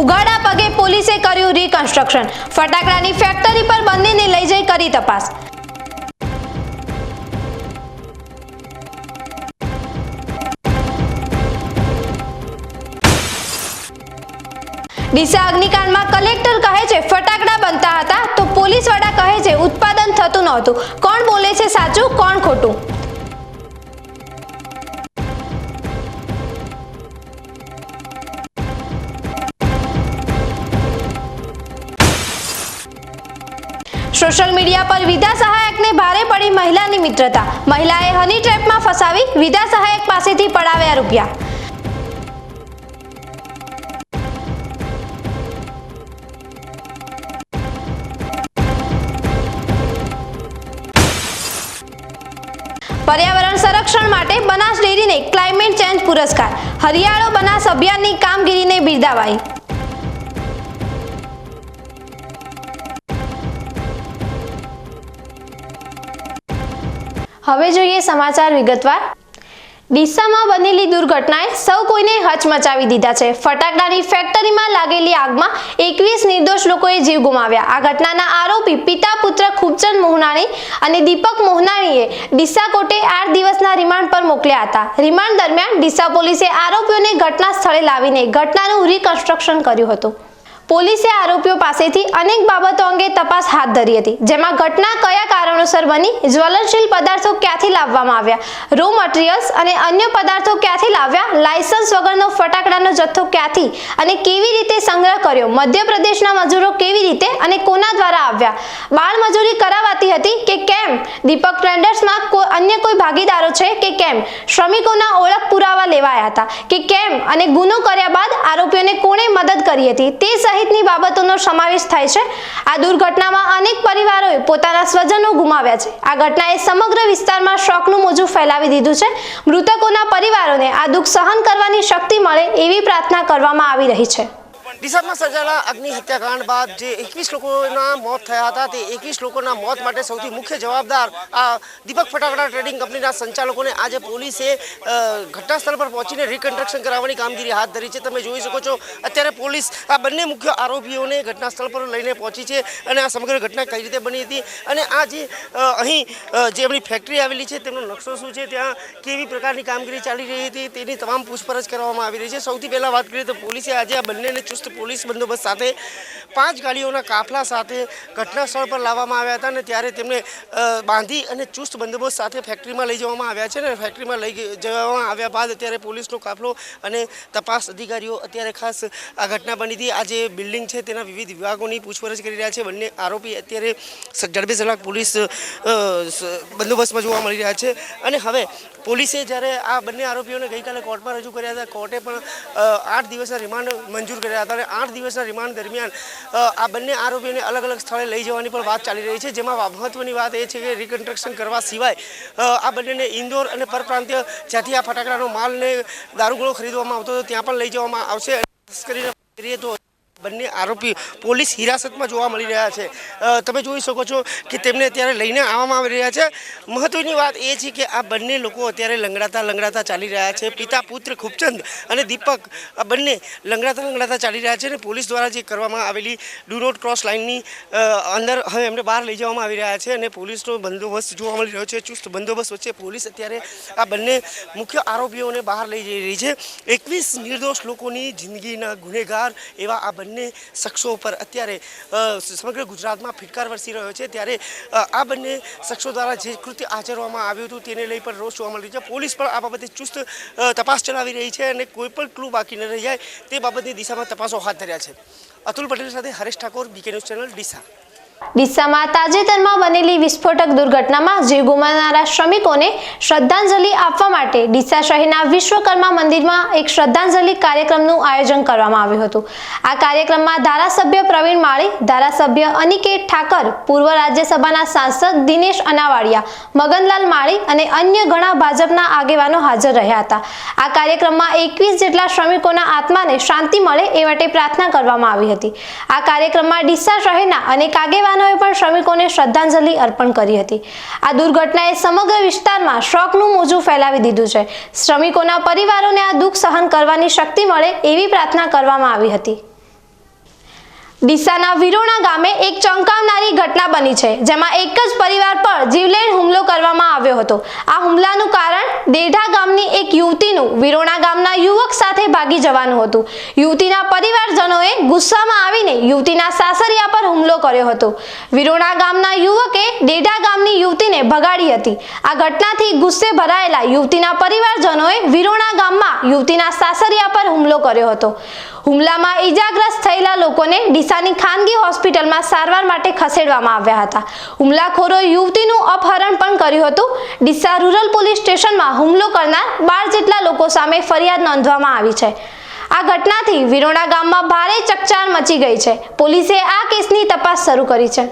ઉઘાડા પગે પોલીસે કર્યું રિકન્સ્ટ્રક્શન ફટાકડાની ફેક્ટરી પર બંનેને લઈ જઈ કરી તપાસ. ડીસા અગ્નિકાંડમાં કલેક્ટર કહે છે, ફટાકડા બનતા હતા, તો પોલીસવાળા કહે છે, ઉત્પાદન થતું નહોતું. કોણ બોલે છે સાચું, કોણ ખોટું? સોશિયલ મીડિયા પર વિદા સહાયકને ભારે પડી મહિલાની મિત્રતા. મહિલાએ હની ટ્રેપમાં ફસાવી વિદા સહાયક પાસેથી પડાવ્યા રૂપિયા. પર્યાવરણ સંરક્ષણ માટે બનાસ ડેરીને ક્લાઇમેટ ચેન્જ પુરસ્કાર. હરિયાળો બનાસ અભિયાનની કામગીરીને બિરદાવાઈ. હવે જોઈએ સમાચાર વિગતવાર. ડીસામાં બનેલી દુર્ઘટનાએ સૌ કોઈને હચમચાવી દીધા છે. ફટાકડાની ફેક્ટરીમાં લાગેલી આગમાં એકવીસ નિર્દોષ લોકોએ જીવ ગુમાવ્યા. આ ઘટનાના આરોપી પિતા પુત્ર ખૂબચંદ મોહનાણી અને દીપક મોહનાણીએ ડીસા કોર્ટે આઠ દિવસના રિમાન્ડ પર મોકલ્યા હતા. રિમાન્ડ દરમિયાન ડીસા પોલીસે આરોપીઓને ઘટના સ્થળે લાવીને ઘટનાનું રિકન્સ્ટ્રક્શન કર્યું હતું. પોલીસે આરોપીઓ પાસેથી અનેક બાબતો અંગે તપાસ હાથ ધરી હતી, જેમાં ઘટના કયા કારણોસર બની, જ્વલનશીલ પદાર્થો ક્યાંથી લાવવામાં આવ્યા રો મટીરિયલ્સ અને અન્ય પદાર્થો ક્યાંથી લાવ્યા લાયસન્સ વગરનો ફટાકડાનો જથ્થો ક્યાંથી અને કેવી રીતે સંગ્રહ કર્યો, મધ્યપ્રદેશના મજૂરો કેવી રીતે અને કોના દ્વારા આવ્યા, બાળ મજૂરી કરાવાતી હતી કે કેમ, દીપક ટ્રેન્ડર્સમાં અન્ય કોઈ ભાગીદારો છે કે કેમ, શ્રમિકોના ઓળખ પુરાવા લેવાયા હતા કે કેમ અને ગુનો કર્યા બાદ આરોપીઓને કોણે મદદ કરી હતી, તે સહિતની બાબતોનો સમાવેશ થાય છે. આ દુર્ઘટનામાં અનેક પરિવારોએ પોતાના સ્વજનો ગુમાવ્યા છે. આ ઘટનાએ સમગ્ર વિસ્તારમાં શોકનું મોજું ફેલાવી દીધું છે. મૃતકોના પરિવારોને આ દુઃખ સહન કરવાની શક્તિ મળે એવી પ્રાર્થના કરવામાં આવી રહી છે. ડીસામાં સર્જાયેલા અગ્નિ હત્યાકાંડ બાદ જે એકવીસ લોકોના મોત થયા હતા, તે એકવીસ લોકોના મોત માટે સૌથી મુખ્ય જવાબદાર આ દીપક ફટાકડા ટ્રેડિંગ કંપનીના સંચાલકોને આજે પોલીસે ઘટનાસ્થળ પર પહોંચીને રિકન્સ્ટ્રક્શન કરાવવાની કામગીરી હાથ ધરી છે. તમે જોઈ શકો છો, અત્યારે પોલીસ આ બંને મુખ્ય આરોપીઓને ઘટનાસ્થળ પર લઈને પહોંચી છે અને આ સમગ્ર ઘટના કઈ રીતે બની હતી અને આ જે અહીં જે એમની ફેક્ટરી આવેલી છે, તેમનો નકશો શું છે, ત્યાં કેવી પ્રકારની કામગીરી ચાલી રહી હતી, તેની તમામ પૂછપરછ કરવામાં આવી રહી છે. સૌથી પહેલાં વાત કરીએ તો પોલીસે આજે આ બંનેને ચુસ્ત પોલીસ બંદોબસ્ત સાથે પાંચ ગાડીઓના કાફલા સાથે ઘટના સ્થળ પર લાવવામાં આવ્યા હતા અને ત્યારે તેમને બાંધી અને ચુસ્ત બંદોબસ્ત સાથે ફેક્ટરીમાં લઈ જવામાં આવ્યા છે અને ફેક્ટરીમાં લઈ જવામાં આવ્યા બાદ અત્યારે પોલીસનો કાફલો અને તપાસ અધિકારીઓ અત્યારે ખાસ આ ઘટના બની હતી. આ જે બિલ્ડિંગ છે તેના વિવિધ વિભાગોની પૂછપરછ કરી રહ્યા છે. બંને આરોપી અત્યારે ઝડપે ઝડપ પોલીસ બંદોબસ્તમાં જોવા મળી રહ્યા છે. અને હવે પોલીસે જ્યારે આ બંને આરોપીઓને ગઈકાલે કોર્ટમાં રજૂ કર્યા હતા, કોર્ટે પણ આઠ દિવસના રિમાન્ડ મંજૂર કર્યા હતા. અને આઠ દિવસના રિમાન્ડ દરમિયાન આ બંને આરોપીઓને અલગ અલગ સ્થળે લઈ જવાની પણ વાત ચાલી રહી છે. જેમાં મહત્વની વાત એ છે કે રિકન્સ્ટ્રક્શન કરવા સિવાય આ બંનેને ઇન્દોર અને પરપ્રાંતીય, જ્યાંથી આ ફટાકડાનો માલ ને દારૂગોળો ખરીદવામાં આવતો હતો, ત્યાં પણ લઈ જવામાં આવશે. ખાસ કરીને તો બંને આરોપી પોલીસ હિરાસતમાં જોવા મળી રહ્યા છે. તમે જોઈ શકો છો કે તેમને અત્યારે લઈને આવવામાં આવી રહ્યા છે. મહત્વની વાત એ છે કે આ બંને લોકો અત્યારે લંગડાતા લંગડાતા ચાલી રહ્યા છે. પિતા, પુત્ર ખૂબચંદ અને દીપક આ બંને લંગડાતા લંગડાતા ચાલી રહ્યા છે અને પોલીસ દ્વારા જે કરવામાં આવેલી ડુ નોટ ક્રોસ લાઇનની અંદર હવે એમને બહાર લઈ જવામાં આવી રહ્યા છે અને પોલીસનો બંદોબસ્ત જોવા મળી રહ્યો છે. ચુસ્ત બંદોબસ્ત વચ્ચે પોલીસ અત્યારે આ બંને મુખ્ય આરોપીઓને બહાર લઈ જઈ રહી છે. એકવીસ નિર્દોષ લોકોની જિંદગીના ગુનેગાર એવા આ બંને શખ્સો ઉપર અત્યારે સમગ્ર ગુજરાતમાં ફિટકાર વરસી રહ્યો છે. ત્યારે આ બંને શખ્સો દ્વારા જે કૃત્ય આચરવામાં આવ્યું હતું તેને લઈ પણ રોષ જોવા મળી છે. પોલીસ પણ આ બાબતે ચુસ્ત તપાસ ચલાવી રહી છે અને કોઈ પણ ક્લુ બાકી ન રહી જાય તે બાબતની દિશામાં તપાસો હાથ ધર્યા છે. અતુલ પટેલ સાથે Haresh Thakor BK news channel Deesa. ડીસામાં તાજેતરમાં બનેલી વિસ્ફોટક દુર્ઘટનામાં જીવ ગુમાવનારા શ્રમિકોને શ્રદ્ધાંજલિ આપવા માટે ડીસા શહેરના વિશ્વકર્મા મંદિરમાં એક શ્રદ્ધાંજલિ કાર્યક્રમનું આયોજન કરવામાં આવ્યું હતું. આ કાર્યક્રમમાં ધારાસભ્ય પ્રવીણ માળી, ધારાસભ્ય અનિકેત ઠાકર, પૂર્વ રાજ્યસભાના સાંસદ દિનેશ અનાવાડિયા, મગનલાલ માળી અને અન્ય ઘણા ભાજપના આગેવાનો હાજર રહ્યા હતા. આ કાર્યક્રમમાં એકવીસ જેટલા શ્રમિકોના આત્માને શાંતિ મળે એ માટે પ્રાર્થના કરવામાં આવી હતી. આ કાર્યક્રમમાં ડીસા શહેરના અનેક આગેવાનોએ પણ શ્રમિકોને શ્રદ્ધાંજલિ અર્પણ કરી હતી. આ દુર્ઘટનાએ સમગ્ર વિસ્તારમાં શોકનું મોજું ફેલાવી દીધું છે. શ્રમિકોના પરિવારોને આ દુઃખ સહન કરવાની શક્તિ મળે એવી પ્રાર્થના કરવામાં આવી હતી. ડીસાના વિરોણા ગામે એક ચમકાવનારી ઘટના બની છે, જેમાં એક જ પરિવાર પર જીવલેણ હુમલો કરવામાં આવ્યો હતો. આ હુમલાનું કારણ દેઢા ગામની એક યુવતીનું વિરોણા ગામના યુવક સાથે ભાગી જવાનું હતું. યુવતીના પરિવારજનોએ ગુસ્સામાં આવીને યુવતીના સાસરિયા પર હુમલો કર્યો હતો. વિરોણા ગામના યુવકે દેઢા ગામની યુવતીને ભગાડી હતી. આ ઘટનાથી ગુસ્સે ભરાયેલા યુવતીના પરિવારજનોએ વિરોણા ગામમાં યુવતીના સાસરિયા પર હુમલો કર્યો હતો. હુમલામાં ઈજાગ્રસ્ત થયેલા લોકોને ડીસાની ખાનગી હોસ્પિટલમાં સારવાર માટે ખસેડવામાં આવ્યા હતા. હુમલાખોરો યુવતીનું અપહરણ પણ કર્યું હતું. ડીસા રૂરલ પોલીસ સ્ટેશનમાં હુમલો કરનાર બાર જેટલા લોકો સામે ફરિયાદ નોંધવામાં આવી છે. આ ઘટનાથી વિરોણા ગામમાં ભારે ચકચાર મચી ગઈ છે. પોલીસે આ કેસની તપાસ શરૂ કરી છે.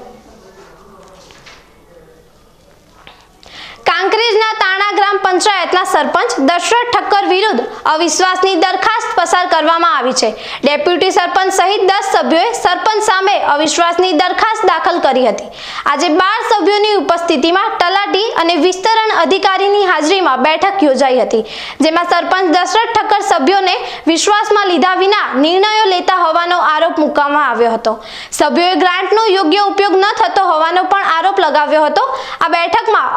કાંકરેજના તાણા ગ્રામ પંચાયતના સરપંચ દશરથ ઠક્કર વિરુદ્ધ અવિશ્વાસની દરખાસ્ત પસાર કરવામાં આવી છે. ડેપ્યુટી સરપંચ સહિત દસ સભ્યોએ સરપંચ સામે અવિશ્વાસની દરખાસ્ત દાખલ કરી હતી. આજે બાર સભ્યોની ઉપસ્થિતિમાં તલાટી અને વિસ્તરણ અધિકારીની હાજરીમાં બેઠક યોજાઈ હતી, જેમાં સરપંચ દશરથ ઠક્કર સભ્યોને વિશ્વાસમાં લીધા વિના નિર્ણયો લેતા હોવાનો આરોપ મૂકવામાં આવ્યો હતો. સભ્યોએ ગ્રાન્ટનો યોગ્ય ઉપયોગ ન થતો હોવાનો પણ આરોપ લગાવ્યો હતો. આ બેઠકમાં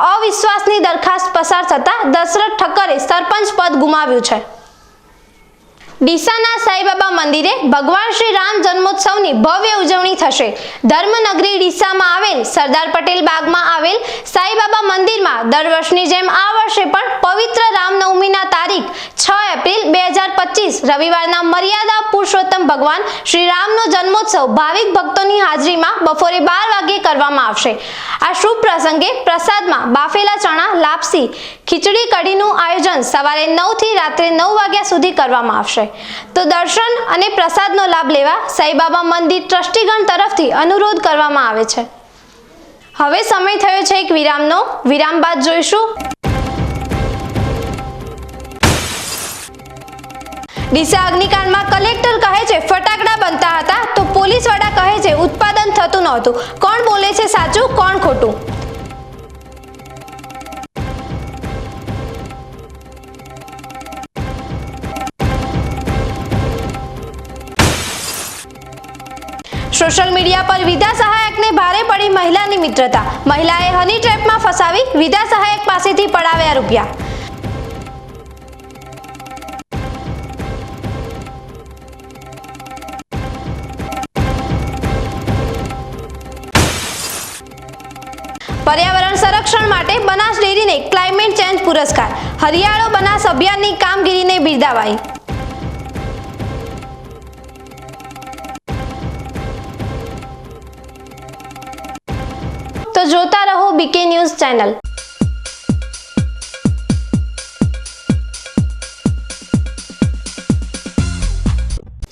અવિશ્વાસની દરખાસ્ત પસાર થતા દશરથ ઠક્કરે સરપંચ પદ ગુમાવ્યું છે. ડીસાના સાઈબાબા મંદિરે ભગવાન શ્રી રામ જન્મોત્સવની ભવ્ય ઉજવણી થશે. ધર્મનગરી ડીસામાં આવેલ સરદાર પટેલ બાગમાં આવેલ સાઈબાબા મંદિરમાં દર વર્ષની જેમ આ વર્ષે પણ પવિત્ર રામનવમીના તારીખ છ એપ્રિલ બે હજાર પચીસ, રવિવારના મર્યાદા પુરુષોત્તમ ભગવાન શ્રી રામનો જન્મોત્સવ ભાવિક ભક્તોની હાજરીમાં બપોરે બાર વાગ્યે કરવામાં આવશે. આ શુભ પ્રસંગે પ્રસાદમાં બાફેલા ચણા, લાપસી ખીચડી કઢીનું આયોજન સવારે નવથી રાત્રે નવ વાગ્યા સુધી કરવામાં આવશે. તો દર્શન અને પ્રસાદનો લાભ લેવા સાઈબાબા મંદિર ટ્રસ્ટીગણ તરફથી અનુરોધ કરવામાં આવે છે. હવે સમય થયો છે એક વિરામનો. વિરામ બાદ જોઈશું. ડીસા અગ્નિકાંડમાં કલેક્ટર કહે છે, ફટાકડા બનતા હતા. તો પોલીસવાળા કહે છે, ઉત્પાદન થતું નહોતું. કોણ બોલે છે સાચું, કોણ ખોટું? સોશિયલ મીડિયા પર વિદા સહાયકને ભારે પડી મહિલાની મિત્રતા. મહિલાએ હની ટ્રેપમાં ફસાવી વિદા સહાયક પાસેથી પડાવ્યા રૂપિયા. પર્યાવરણ સંરક્ષણ માટે બનાસ ડેરીને ક્લાઇમેટ ચેન્જ પુરસ્કાર. હરિયાળો બનાસ અભિયાનની કામગીરીને બિરદાવાઈ. જોતા રહો બીકે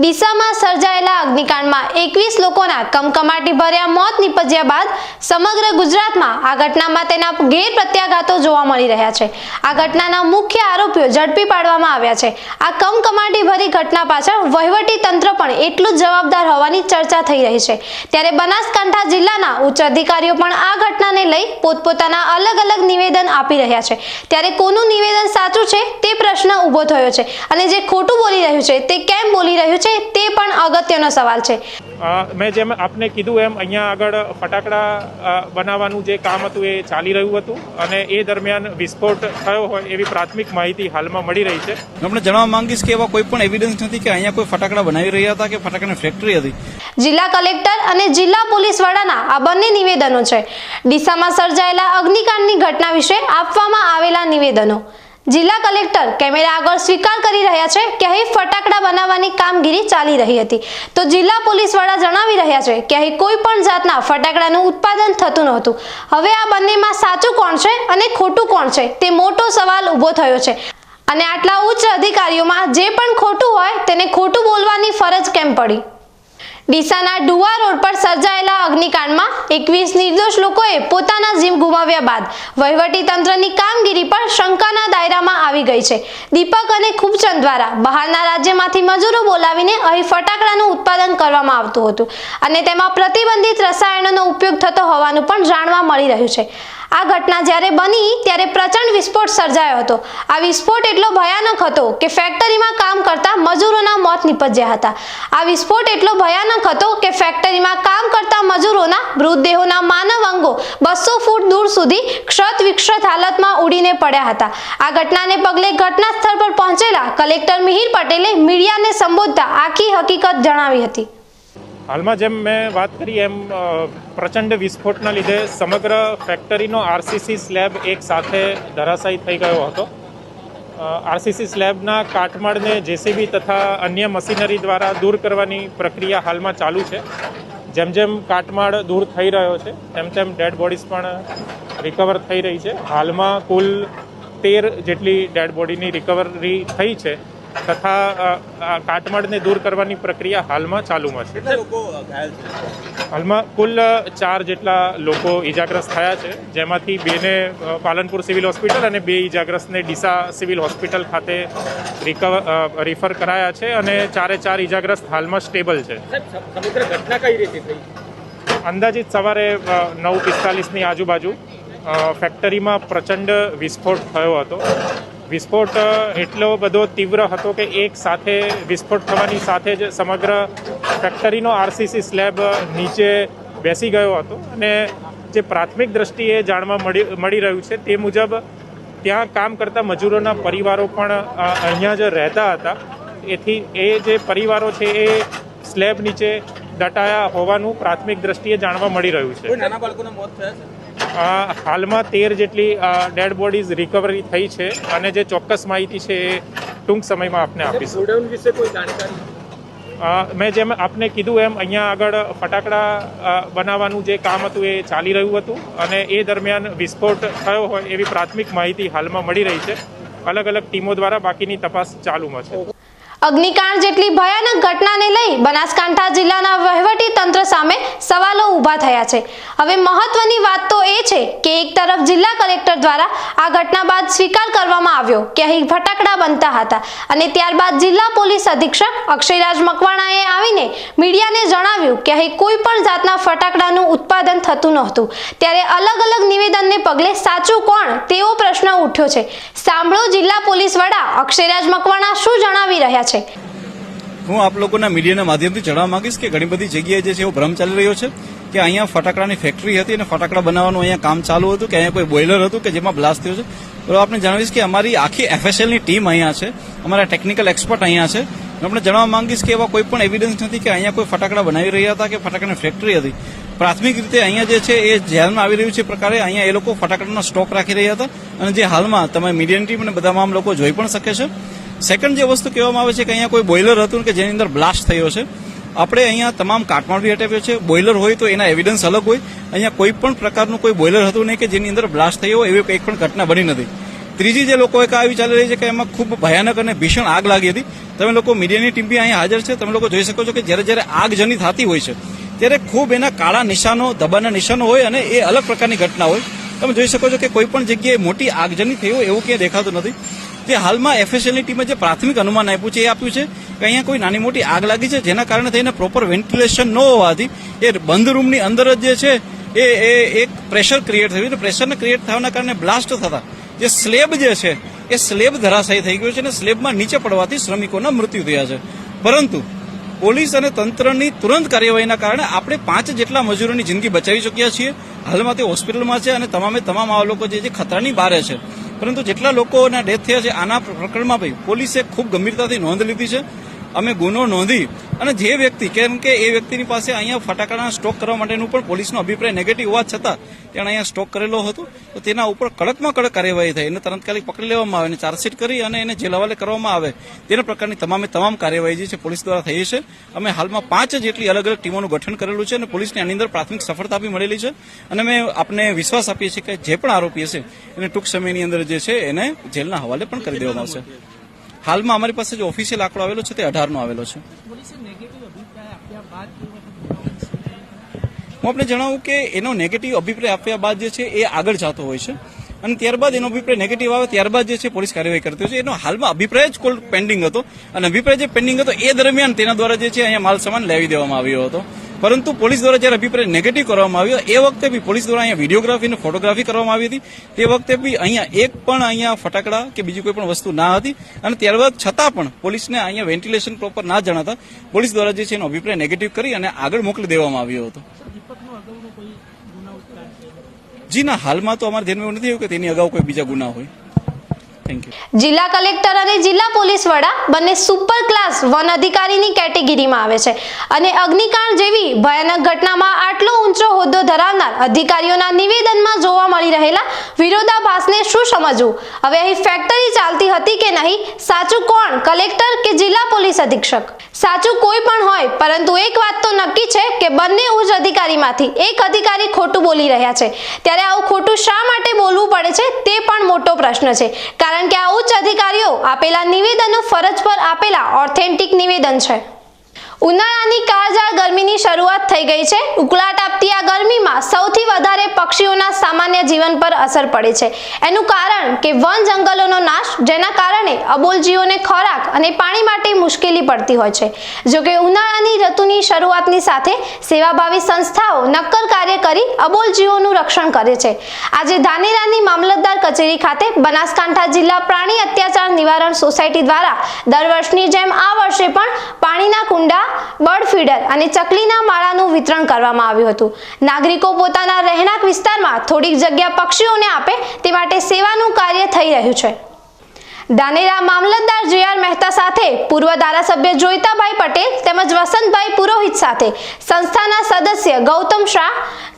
ડીસામાં સર્જાયેલા અગ્નિકાંડમાં એકવીસ લોકોના કમકમાટી ભર્યા, મોત નીપજ્યા બાદ સમગ્ર ગુજરાતમાં આ ઘટનામાં તેના ગેર પ્રત્યાઘાતો જોવા મળી રહ્યા છે. આ ઘટનાના મુખ્ય આરોપીઓ ઝડપી પાડવામાં આવ્યા છે. આ કમકમાટી ભરી ઘટના પાછળ વહીવટી તંત્ર પણ એટલું જ જવાબદાર હોવાની ચર્ચા થઈ રહી છે. ત્યારે બનાસકાંઠા જિલ્લાના ઉચ્ચ અધિકારીઓ પણ આ ઘટનાને લઈ પોતપોતાના અલગ અલગ નિવેદન આપી રહ્યા છે. ત્યારે કોનું નિવેદન સાચું છે તે પ્રશ્ન ઊભો થયો છે. અને જે ખોટું બોલી રહ્યું છે તે કેમ બોલી રહ્યું છે તે પણ અગત્યનો સવાલ છે. મેં જેમ આપને કીધું એમ અહીંયા આગળ ફટાકડા બનાવવાનું જે કામ હતું એ ચાલી રહ્યું હતું અને એ દરમિયાન વિસ્ફોટ થયો હોય એવી પ્રાથમિક માહિતી હાલમાં મળી રહી છે. આપણે જણાવવા માંગીશ કે એવા કોઈ પણ એવિડન્સ નથી કે અહીંયા કોઈ ફટાકડા બનાવી રહ્યા હતા કે ફટાકડાની ફેક્ટરી હતી. જિલ્લા કલેક્ટર અને જિલ્લા પોલીસ વડાના આ બંને નિવેદનો છે. ડીસામાં સર્જાયેલા અગ્નિકાંડની ઘટના વિશે આપવામાં આવેલા નિવેદનો. જિલ્લા કલેક્ટર કેમેરા આગળ સ્વીકાર કરી રહ્યા છે કે અહીં ફટાકડા બનાવવાની કામગીરી ચાલી રહી હતી. તો જિલ્લા પોલીસ વડા જણાવી રહ્યા છે કે અહીં કોઈ પણ જાતના ફટાકડાનું ઉત્પાદન થતું નહોતું. હવે આ બંનેમાં સાચું કોણ છે અને ખોટું કોણ છે તે મોટો સવાલ ઊભો થયો છે. અને આટલા ઉચ્ચ અધિકારીઓમાં જે પણ ખોટું હોય તેને ખોટું બોલવાની ફરજ કેમ પડી? ડીસાના ડુવા રોડ પર સર્જાયેલા અગ્નિકાંડમાં એકવીસ નિર્દોષ લોકોએ પોતાના જીવ ગુમાવ્યા બાદ વહીવટી તંત્રની કામગીરી પણ શંકાના દાયરામાં આવી ગઈ છે. દીપક અને ખૂબચંદ દ્વારા બહારના રાજ્યમાંથી મજૂરો બોલાવીને અહીં ફટાકડાનું ઉત્પાદન કરવામાં આવતું હતું અને તેમાં પ્રતિબંધિત રસાયણોનો ઉપયોગ થતો હોવાનું પણ જાણવા મળી રહ્યું છે. આ ઘટના જ્યારે બની, ત્યારે પ્રચંડ વિસ્ફોટ સર્જાયો હતો. આ વિસ્ફોટ એટલો ભયાનક હતો કે ફેક્ટરીમાં કામ કરતા મજૂરોના મોત નીપજ્યા હતા. આ વિસ્ફોટ એટલો ભયાનક હતો કે ફેક્ટરીમાં કામ કરતા મજૂરોના મૃતદેહોના માનવ અંગો બસો ફૂટ દૂર સુધી ક્ષત વિક્ષત હાલતમાં ઉડીને પડ્યા હતા. આ ઘટનાને પગલે ઘટના સ્થળ પર પહોંચેલા કલેક્ટર મિહિર પટેલે મીડિયાને સંબોધતા આખી હકીકત જણાવી હતી. હાલમાં જેમ મેં વાત કરી એમ પ્રચંડ વિસ્ફોટના લીધે સમગ્ર ફેક્ટરીનો આરસીસી સ્લેબ એક સાથે ધરાશાયી થઈ ગયો હતો. આરસીસી સ્લેબના કાટમાળને જેસીબી તથા અન્ય મશીનરી દ્વારા દૂર કરવાની પ્રક્રિયા હાલમાં ચાલુ છે. જેમ જેમ કાટમાળ દૂર થઈ રહ્યો છે, તેમ તેમ ડેડ બોડીઝ પણ રિકવર થઈ રહી છે. હાલમાં કુલ તેર જેટલી ડેડ બોડીની રિકવરી થઈ છે. તથા કાટમાળને દૂર કરવાની પ્રક્રિયા હાલમાં ચાલુમાં છે. હાલમાં કુલ ચાર જેટલા લોકો ઈજાગ્રસ્ત થયા છે જેમાંથી બેને પાલનપુર સિવિલ હોસ્પિટલ અને બે ઇજાગ્રસ્તને ડીસા સિવિલ હોસ્પિટલ ખાતે રિકવર રિફર કરાયા છે અને ચારે ચાર ઈજાગ્રસ્ત હાલમાં સ્ટેબલ છે. અંદાજિત સવારે નવ પિસ્તાલીસની આજુબાજુ ફેક્ટરીમાં પ્રચંડ વિસ્ફોટ થયો હતો. વિસ્ફોટ એટલો બધો તીવ્ર હતો કે એક સાથે વિસ્ફોટ થવાની સાથે જ સમગ્ર ફેક્ટરીનો આરસીસી સ્લેબ નીચે બેસી ગયો હતો. અને જે પ્રાથમિક દ્રષ્ટિએ જાણવા મળી મળી રહ્યું છે તે મુજબ ત્યાં કામ કરતા મજૂરોના પરિવારો પણ અહીંયા જ રહેતા હતા. એથી એ જે પરિવારો છે એ સ્લેબ નીચે દટાયા હોવાનું પ્રાથમિક દ્રષ્ટિએ જાણવા મળી રહ્યું છે. નાના બાળકોના મોત થયા છે? હાલમાં તેર જેટલી ડેડ બોડીઝ રિકવરી થઈ છે અને જે ચોક્કસ માહિતી છે એ ટૂંક સમયમાં આપને આપીશું. અ, મેં જેમ આપને કીધું એમ અહીંયા આગળ ફટાકડા બનાવવાનું જે કામ હતું એ ચાલી રહ્યું હતું અને એ દરમિયાન વિસ્ફોટ થયો હોય એવી પ્રાથમિક માહિતી હાલમાં મળી રહી છે. અલગ અલગ ટીમો દ્વારા બાકીની તપાસ ચાલુમાં છે. અગ્નિકાંડ જેટલી ભયાનક ઘટનાને લઈ બનાસકાંઠા જિલ્લાના વહીવટી તંત્ર સામે સવાલો ઊભા થયા છે. હવે મહત્વની વાત તો એ છે કે એક તરફ જિલ્લા કલેક્ટર દ્વારા આ ઘટના બાદ સ્વીકાર કરવામાં આવ્યો કે અહીં ફટાકડા બનતા હતા અને ત્યારબાદ જિલ્લા પોલીસ અધિક્ષક અક્ષયરાજ મકવાણાએ આવીને મીડિયાને જણાવ્યું કે અહીં કોઈ પણ જાતના ફટાકડાનું ઉત્પાદન થતું નહોતું. ત્યારે અલગ અલગ નિવેદનને પગલે સાચું કોણ તેવો પ્રશ્ન ઉઠ્યો છે. સાંભળો જિલ્લા પોલીસ વડા અક્ષયરાજ મકવાણા શું જણાવી રહ્યા છે. હું આપ લોકોના મીડિયાના માધ્યમથી જણાવવા માંગીશ કે ઘણી બધી જગ્યાએ જે છે એવો ભ્રમ ચાલી રહ્યો છે કે અહીંયા ફટાકડાની ફેક્ટરી હતી અને ફટાકડા બનાવવાનું અહીંયા કામ ચાલુ હતું કે અહીંયા કોઈ બોઇલર હતું કે જેમાં બ્લાસ્ટ થયો છે. તો આપણે જણાવીશ કે અમારી આખી એફએસએલની ટીમ અહીંયા છે. અમારા ટેકનિકલ એક્સપર્ટ અહીંયા છે. આપણે જણાવવા માંગીશ કે એવા કોઈ પણ એવિડન્સ નથી કે અહીંયા કોઈ ફટાકડા બનાવી રહ્યા હતા કે ફટાકડાની ફેક્ટરી હતી. પ્રાથમિક રીતે અહીંયા જે છે એ ધ્યાનમાં આવી રહ્યું છે પ્રકારે અહીંયા એ લોકો ફટાકડાનો સ્ટોક રાખી રહ્યા હતા. અને જે હાલમાં તમે મીડિયન ટીમ અને બધા આમ લોકો જોઈ પણ શકે છે. સેકન્ડ જે વસ્તુ કહેવામાં આવે છે કે અહીંયા કોઈ બોઇલર હતું કે જેની અંદર બ્લાસ્ટ થયો છે. આપણે અહીંયા તમામ કાટમાળ બી હટાવ્યો છે. બોઇલર હોય તો એના એવિડન્સ અલગ હોય. અહીંયા કોઈ પણ પ્રકારનું કોઈ બોઇલર હતું નહીં કે જેની અંદર બ્લાસ્ટ થયો એવી એક પણ ઘટના બની નથી. ત્રીજી જે લોકો એક આવી ચાલી રહી છે કે એમાં ખૂબ ભયાનક અને ભીષણ આગ લાગી હતી. તમે લોકો મીડિયાની ટીમ બી અહીંયા હાજર છે. તમે લોકો જોઈ શકો છો કે જ્યારે જ્યારે આગ જની થતી હોય છે ત્યારે ખૂબ એના કાળા નિશાનો, દબાણના નિશાનો હોય અને એ અલગ પ્રકારની ઘટના હોય. તમે જોઈ શકો છો કે કોઈ પણ જગ્યાએ મોટી આગજની થઈ હોય એવું ક્યાંય દેખાતું નથી. તે હાલમાં એફએસએલની ટીમે જે પ્રાથમિક અનુમાન આપ્યું છે એ આપ્યું છે કે અહીંયા કોઈ નાની મોટી આગ લાગી છે જેના કારણે થઈને પ્રોપર વેન્ટિલેશન ન હોવાથી એ બંધ રૂમની અંદર જ જે છે એ એ એક પ્રેશર ક્રિએટ થયું. પ્રેશરને ક્રિએટ થવાના કારણે બ્લાસ્ટ થતા. જે સ્લેબ જે છે એ સ્લેબ ધરાશાયી થઈ ગયો છે અને સ્લેબમાં નીચે પડવાથી શ્રમિકોના મૃત્યુ થયા છે. પરંતુ પોલીસ અને તંત્રની તુરંત કાર્યવાહીના કારણે આપણે પાંચ જેટલા મજૂરોની જિંદગી બચાવી ચૂક્યા છીએ. હાલમાં તે હોસ્પિટલમાં છે અને તમામે તમામ આ લોકો જે ખતરાની બારે છે. પરંતુ જેટલા લોકોના ડેથ થયા છે, આના પ્રકરણમાં ભાઈ પોલીસે ખૂબ ગંભીરતાથી નોંધ લીધી છે. અમે ગુનો નોંધી અને જે વ્યક્તિ, કેમ કે એ વ્યક્તિની પાસે અહીંયા ફટાકડાના સ્ટોક કરવા માટેનું પણ પોલીસનો અભિપ્રાય નેગેટિવ હોવા છતાં તેણે અહીંયા સ્ટોક કરેલો હતો, તો તેના ઉપર કડકમાં કડક કાર્યવાહી થઈ એને તરંતકાલિક પકડી લેવામાં આવે અને ચાર્જશીટ કરી અને એને જેલ હવાલે કરવામાં આવે. તેના પ્રકારની તમામે તમામ કાર્યવાહી જે છે પોલીસ દ્વારા થઈ છે. અમે હાલમાં પાંચ જેટલી અલગ અલગ ટીમોનું ગઠન કરેલું છે અને પોલીસને આની અંદર પ્રાથમિક સફળતા બી મળેલી છે. અને અમે આપને વિશ્વાસ આપીએ છીએ કે જે પણ આરોપી હશે, એને ટૂંક સમયની અંદર જે છે એને જેલના હવાલે પણ કરી દેવામાં આવશે. હાલમાં અમારી પાસે જે ઓફિશિયલ આંકડો આવેલો છે તે અઢારનો આવેલો છે. હું આપને જણાવું કે એનો નેગેટિવ અભિપ્રાય આપ્યા બાદ જે છે એ આગળ જતો હોય છે. અને ત્યારબાદ એનો અભિપ્રાય નેગેટિવ આવે, ત્યારબાદ જે છે પોલીસ કાર્યવાહી કરતી હોય છે. એનો હાલમાં અભિપ્રાય જ કોલ પેન્ડિંગ હતો. અને અભિપ્રાય જે પેન્ડિંગ હતો એ દરમિયાન તેના દ્વારા જે છે અહીંયા માલ સામાન લેવી દેવામાં આવ્યો હતો. પરંતુ પોલીસ દ્વારા જ્યારે અભિપ્રાય નેગેટિવ કરવામાં આવ્યો, એ વખતે બી પોલીસ દ્વારા અહીંયા વિડીયોગ્રાફી અને ફોટોગ્રાફી કરવામાં આવી હતી. તે વખતે બી અહીંયા એક પણ અહીંયા ફટાકડા કે બીજી કોઈ પણ વસ્તુ ના હતી. અને ત્યારબાદ છતાં પણ પોલીસને અહીંયા વેન્ટિલેશન પ્રોપર ના જણાતા પોલીસ દ્વારા જે છે એનો અભિપ્રાય નેગેટિવ કરી અને આગળ મોકલી દેવામાં આવ્યો હતો. જી ના, હાલમાં તો અમારે ધ્યાનમાં નથી આવ્યું કે તેની અગાઉ કોઈ બીજા ગુના હોય. જિલ્લા કલેક્ટર અને જિલ્લા પોલીસ વડા બંને સુપર ક્લાસ વન અધિકારીની કેટેગરીમાં આવે છે. અને અગ્નિકાંડ જેવી ભયાનક ઘટનામાં આટલો ઊંચો હોદ્દો ધરાવનાર અધિકારીઓના નિવેદનમાં જોવા મળી રહેલા વિરોધાભાસને શું સમજવું? હવે અહીં ફેક્ટરી ચાલતી હતી કે નહીં? સાચું કોણ? કલેક્ટર કે જિલ્લા પોલીસ અધિક્ષક? સાચું કોઈ પણ હોય, પરંતુ એક વાત તો નક્કી છે કે બંને ઉચ્ચ અધિકારીમાંથી એક અધિકારી ખોટું બોલી રહ્યા છે. ત્યારે આવું ખોટું શા માટે બોલવું પડે છે તે પણ મોટો પ્રશ્ન છે. કારણ કે આ ઉચ્ચ અધિકારીઓ આપેલા નિવેદનો ફરજ પર આપેલા ઓથેન્ટિક નિવેદન છે. ઉનાળાની કાળજાળ ગરમીની શરૂઆત થઈ ગઈ છે. ઉકળાટ આપતી આ ગરમીમાં સૌથી પક્ષીઓના સામાન્ય જીવન પર અસર પડે છે. એનું કારણ કે વન જંગલોનો નાશ જેના કારણે અબોલ જીવોને ખોરાક અને પાણી માટે મુશ્કેલી પડતી હોય છે. જો કે ઉનાળાની ઋતુની શરૂઆતની સાથે સેવાભાવી સંસ્થાઓ નક્કર કાર્ય કરી અબોલ જીવોનું રક્ષણ કરે છે. આજે ધાનેરાની મામલતદાર કચેરી ખાતે બનાસકાંઠા જિલ્લા પ્રાણી અત્યાચાર નિવારણ સોસાયટી દ્વારા દર વર્ષની જેમ આ વર્ષે પણ પાણીના કુંડા બર્ડ ફીડર અને ચકલીના માળાનું વિતરણ કરવામાં આવ્યું હતું. નાગરિકો પોતાના રહેણાંક વિસ્તારમાં થોડીક જગ્યા પક્ષીઓને આપે તે માટે સેવાનું કાર્ય થઈ રહ્યું છે. ધાનેરા મામલતદાર જે આર મહેતા સાથે પૂર્વ ધારાસભ્ય જોઈતાભાઈ પટેલ તેમજ વસંતભાઈ પુરોહિત સાથે સંસ્થાના સદસ્ય ગૌતમ શાહ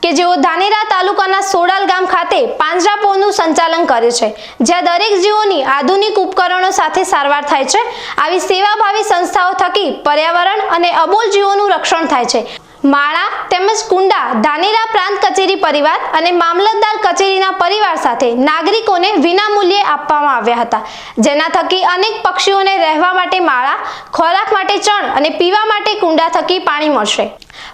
કે જેઓ ધાનેરા તાલુકાના સોડાલ ગામ ખાતે પાંજરાપોળનું સંચાલન કરે છે, જ્યાં દરેક જીવોની આધુનિક ઉપકરણો સાથે સારવાર થાય છે. આવી સેવાભાવી સંસ્થાઓ થકી પર્યાવરણ અને અબોલ જીવોનું રક્ષણ થાય છે. માળા તેમજ કુંડા, ધાનેરા પ્રાંત કચેરી પરિવાર અને મામલતદાર કચેરીના પરિવાર સાથે નાગરિકોને વિનામૂલ્યે આપવામાં આવ્યા હતા. જેના થકી અનેક પક્ષીઓને રહેવા માટે માળા, ખોરાક માટે ચણ અને પીવા માટે કુંડા થકી પાણી મળશે.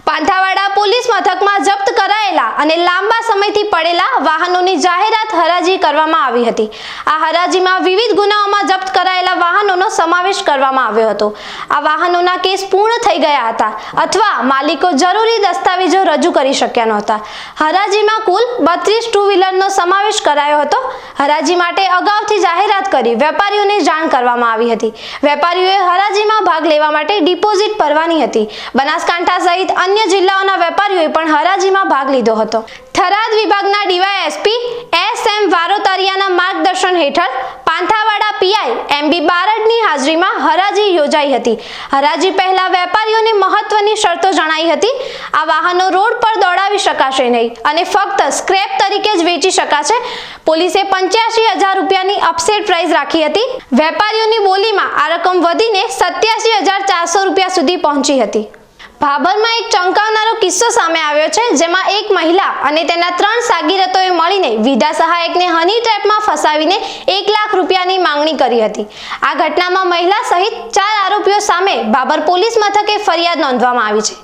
પાંથાવાડા પોલીસ મથકમાં જપ્ત કરાયેલા અને લાંબા સમયથી પડેલા વાહનોની જાહેરાત હરાજી કરવામાં આવી હતી. આ હરાજીમાં વિવિધ ગુનાઓમાં જપ્ત કરાયેલા વાહનોનો સમાવેશ કરવામાં આવ્યો હતો. આ વાહનોના કેસ પૂર્ણ થઈ ગયા હતા અથવા માલિકો જરૂરી દસ્તાવેજો રજૂ કરી શક્યા નહોતા. હરાજીમાં કુલ બત્રીસ ટુ વ્હીલરનો સમાવેશ કરાયો હતો. હરાજી માટે અગાઉથી જાહેરાત કરી વેપારીઓને જાણ કરવામાં આવી હતી. વેપારીઓએ હરાજીમાં ભાગ લેવા માટે ડિપોઝિટ ભરવાની હતી. બનાસકાંઠા સહિત અન્ય જિલ્લાઓના વેપારીઓએ પણ હરાજીમાં ભાગ લીધો હતો. થરાદ વિભાગના ડીવાયએસપી એસ એમ વારોતરિયાના માર્ગદર્શન હેઠળ પાંથાવાડા પીઆઈ એમ બી બારડની હાજરીમાં હરાજી યોજાઈ હતી. હરાજી પહેલા વેપારીઓને મહત્વની શરતો જણાઈ હતી, આ વાહનો રોડ પર દોડાવી શકાશે નહીં અને ફક્ત સ્ક્રેપ તરીકે જ વેચી શકાશે. પોલીસે પંચ્યાસી હજાર રૂપિયાની અપસેટ પ્રાઇસ રાખી હતી. વેપારીઓની બોલીમાં આ રકમ વધીને સત્યાસી હજાર ચારસો રૂપિયા સુધી પહોંચી હતી. ભાભરમાં એક ચમકાવનારો કિસ્સો સામે આવ્યો છે, જેમાં એક મહિલા અને તેના ત્રણ સાગીરતોએ મળીને વિધા સહાયકને હની ટ્રેપમાં ફસાવીને એક લાખ રૂપિયાની માંગણી કરી હતી. આ ઘટનામાં મહિલા સહિત ચાર આરોપીઓ સામે બાબર પોલીસ મથકે ફરિયાદ નોંધવામાં આવી છે.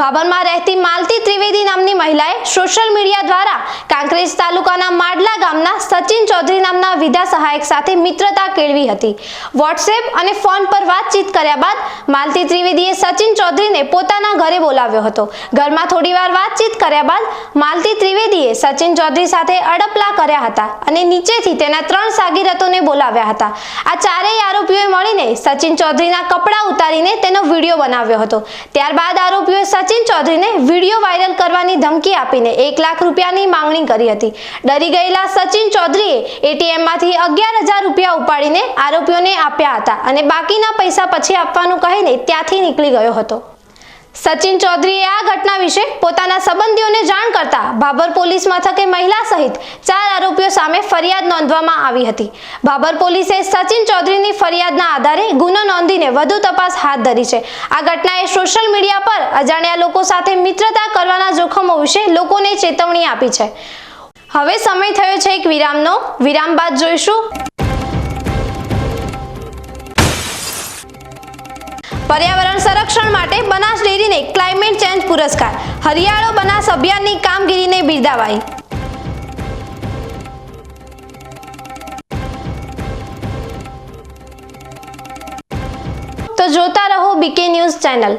બાબરમાં રહેતી માલતી ત્રિવેદી નામની મહિલાએ સોશિયલ મીડિયા દ્વારા કાંકરેજ તાલુકાના માડલા ગામના સચિન ચૌધરી નામના વિધા સહાયક સાથે મિત્રતા કેળવી હતી. વોટ્સએપ અને ફોન પર વાતચીત કર્યા બાદ માલતી ત્રિવેદીએ સચિન ચૌધરીને પોતાના ઘરે બોલાવ્યો હતો. ઘરમાં થોડીવાર વાતચીત કર્યા બાદ માલતી ત્રિવેદીએ સચિન ચૌધરી સાથે અડપલા કર્યા હતા અને નીચેથી તેના ત્રણ સાગીરતોને બોલાવ્યા હતા. આ ચારેય આરોપીઓએ મળીને સચિન ચૌધરીના કપડાં ઉતારીને તેનો વીડિયો બનાવ્યો હતો. ત્યારબાદ આરોપીઓએ સચિન ચૌધરીને વીડિયો વાયરલ કરવાની ધમકી આપીને એક લાખ રૂપિયાની માંગણી કરી હતી. ડરી ગયેલા સચિન ચૌધરીએ એટીએમમાંથી અગિયાર હજાર રૂપિયા ઉપાડીને આરોપીઓને આપ્યા હતા અને બાકીના પૈસા પછી આપવાનું કહીને ત્યાંથી નીકળી ગયો હતો. સચિન ચૌધરીએ આ ઘટના વિશે પોતાના સંબંધીઓને જાણ કરતા બાબર પોલીસ મથકે મહિલા સહિત ચાર આરોપીઓ સામે ફરિયાદ નોંધવામાં આવી હતી. બાબર પોલીસે સચિન ચૌધરીની ફરિયાદના આધારે ગુનો નોંધીને વધુ તપાસ હાથ ધરી છે. આ ઘટનાએ સોશિયલ મીડિયા પર અજાણ્યા લોકો સાથે મિત્રતા કરવાના જોખમો વિશે લોકોને ચેતવણી આપી છે. હવે સમય થયો છે એક વિરામનો. વિરામ બાદ જોઈશું. પર્યાવરણ સંરક્ષણ માટે બનાસ ડેરીને ક્લાઇમેટ ચેન્જ પુરસ્કાર. હરિયાળો બનાસ અભિયાનની કામગીરીને બિરદાવાઈ. તો જોતા રહો બીકે ન્યૂઝ ચેનલ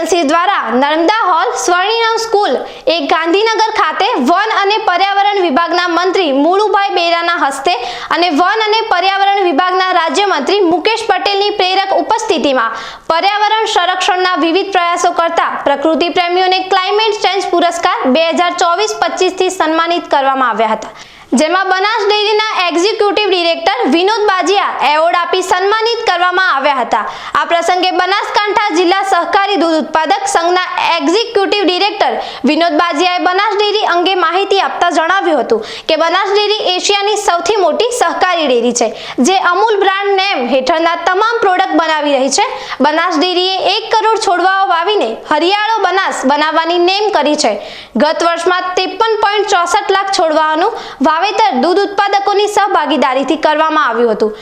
એજન્સી દ્વારા નર્મદા હોલ સ્વર્ણિમ સ્કૂલ એક ગાંધીનગર ખાતે વન અને પર્યાવરણ વિભાગના મંત્રી મુળુભાઈ બેરાના હસ્તે અને વન અને પર્યાવરણ વિભાગના રાજ્યમંત્રી મુકેશ પટેલની પ્રેરક ઉપસ્થિતિમાં પર્યાવરણ સંરક્ષણના વિવિધ પ્રયાસો કરતા પ્રકૃતિ પ્રેમીઓને ક્લાઇમેટ ચેન્જ પુરસ્કાર બે હજાર ચોવીસ પચીસથી સન્માનિત કરવામાં આવ્યા હતા. જેમાં બનાસ ડેરીના executive director Vinod Bajiya award આપી સન્માનિત કરવામાં આવ્યા હતા. આ પ્રસંગે બનાસકાંઠા જિલ્લા સહકારી દૂધ ઉત્પાદક સંઘના એક્ઝિક્યુટિવ ડિરેક્ટર વિનોદ બાજીયાએ બનાસ ડેરી અંગે માહિતી આપતા જણાવ્યું હતું કે બનાસ ડેરી એશિયાની સૌથી મોટી સહકારી ડેરી છે, જે અમૂલ બ્રાન્ડ નેમ હેઠળના તમામ પ્રોડક્ટ બનાવી રહી છે. બનાસ ડેરીએ એક કરોડ છોડવાઓ વાવીને હરિયાળો બનાસ બનાવવાની નેમ કરી છે. ગત વર્ષમાં ત્રેપન પોઈન્ટ ચોસઠ લાખ છોડવાઓનું વાવેતર દૂધ ઉત્પાદકોની સહભાગીદારીથી કરવામાં આવ્યું હતું.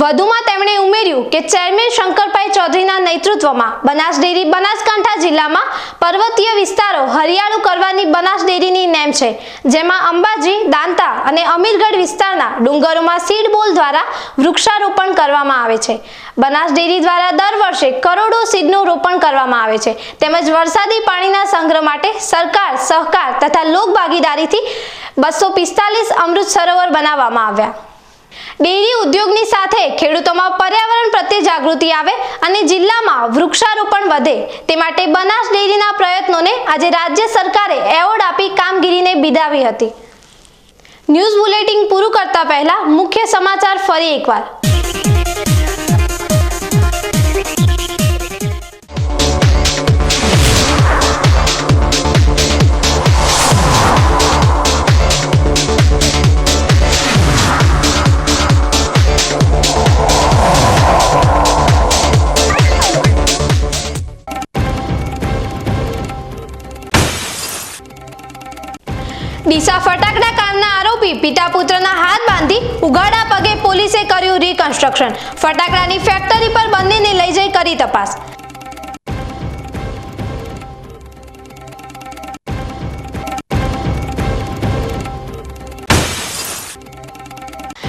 વધુમાં તેમણે ઉમેર્યું કે ચેરમેન શંકરભાઈ ચૌધરીના નેતૃત્વમાં બનાસ ડેરી બનાસકાંઠા જિલ્લામાં પર્વતીય વિસ્તારો હરિયાળુ કરવાની બનાસ ડેરીની નેમ છે, જેમાં અંબાજી, દાંતા અને અમીરગઢ વિસ્તારના ડુંગરોમાં સીડ બોલ દ્વારા વૃક્ષારોપણ કરવામાં આવે છે. બનાસ ડેરી દ્વારા દર વર્ષે કરોડો સીડનું રોપણ કરવામાં આવે છે. તેમજ વરસાદી પાણીના સંગ્રહ માટે સરકાર, સહકાર તથા લોક ભાગીદારીથી બસો પિસ્તાલીસ અમૃત સરોવર બનાવવામાં આવ્યા. ડેરી ઉદ્યોગની સાથે ખેડૂતોમાં પર્યાવરણ પ્રત્યે જાગૃતિ આવે અને જિલ્લામાં વૃક્ષારોપણ વધે તે માટે બનાસ ડેરીના પ્રયત્નોને આજે રાજ્ય સરકારે એવોર્ડ આપી કામગીરીને બિદાવી હતી. ન્યૂઝ બુલેટિન પૂરું કરતા પહેલા મુખ્ય સમાચાર ફરી એકવાર. પુત્રના હાથ બાંધી ઉગાડા પગે પોલીસે કર્યું રિકન્સ્ટ્રક્શન ફટાકડાની ફેક્ટરી પર બંનેને લઈ જઈ કરી તપાસ.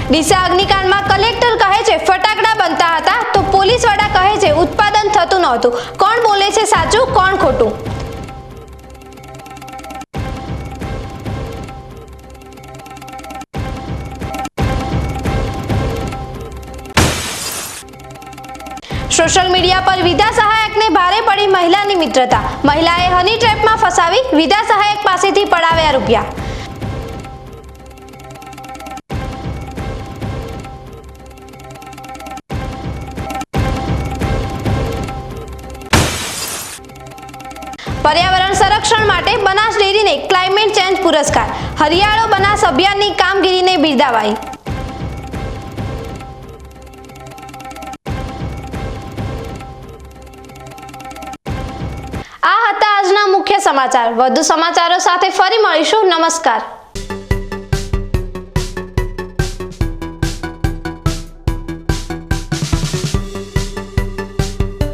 ડીસા અગ્નિકાંડમાં કલેક્ટર કહે છે, ફટાકડા બનતા હતા તો પોલીસ વડા કહે છે, ઉત્પાદન થતું નહોતું. કોણ બોલે છે સાચું, કોણ ખોટું? સોશિયલ મીડિયા પર વિધા સહાયકને ભારે પડી મહિલાની મિત્રતા. મહિલાએ હની ટ્રેપમાં ફસાવી વિધા સહાયક પાસેથી પડાવ્યા રૂપિયા. પર્યાવરણ સંરક્ષણ માટે બનાસ ડેરીને ક્લાઇમેટ ચેન્જ પુરસ્કાર. હરિયાળો બનાસ અભિયાનની કામગીરીને બિરદાવાઈ. સમાચાર. વધુ સમાચારો સાથે ફરી મળીશું. નમસ્કાર.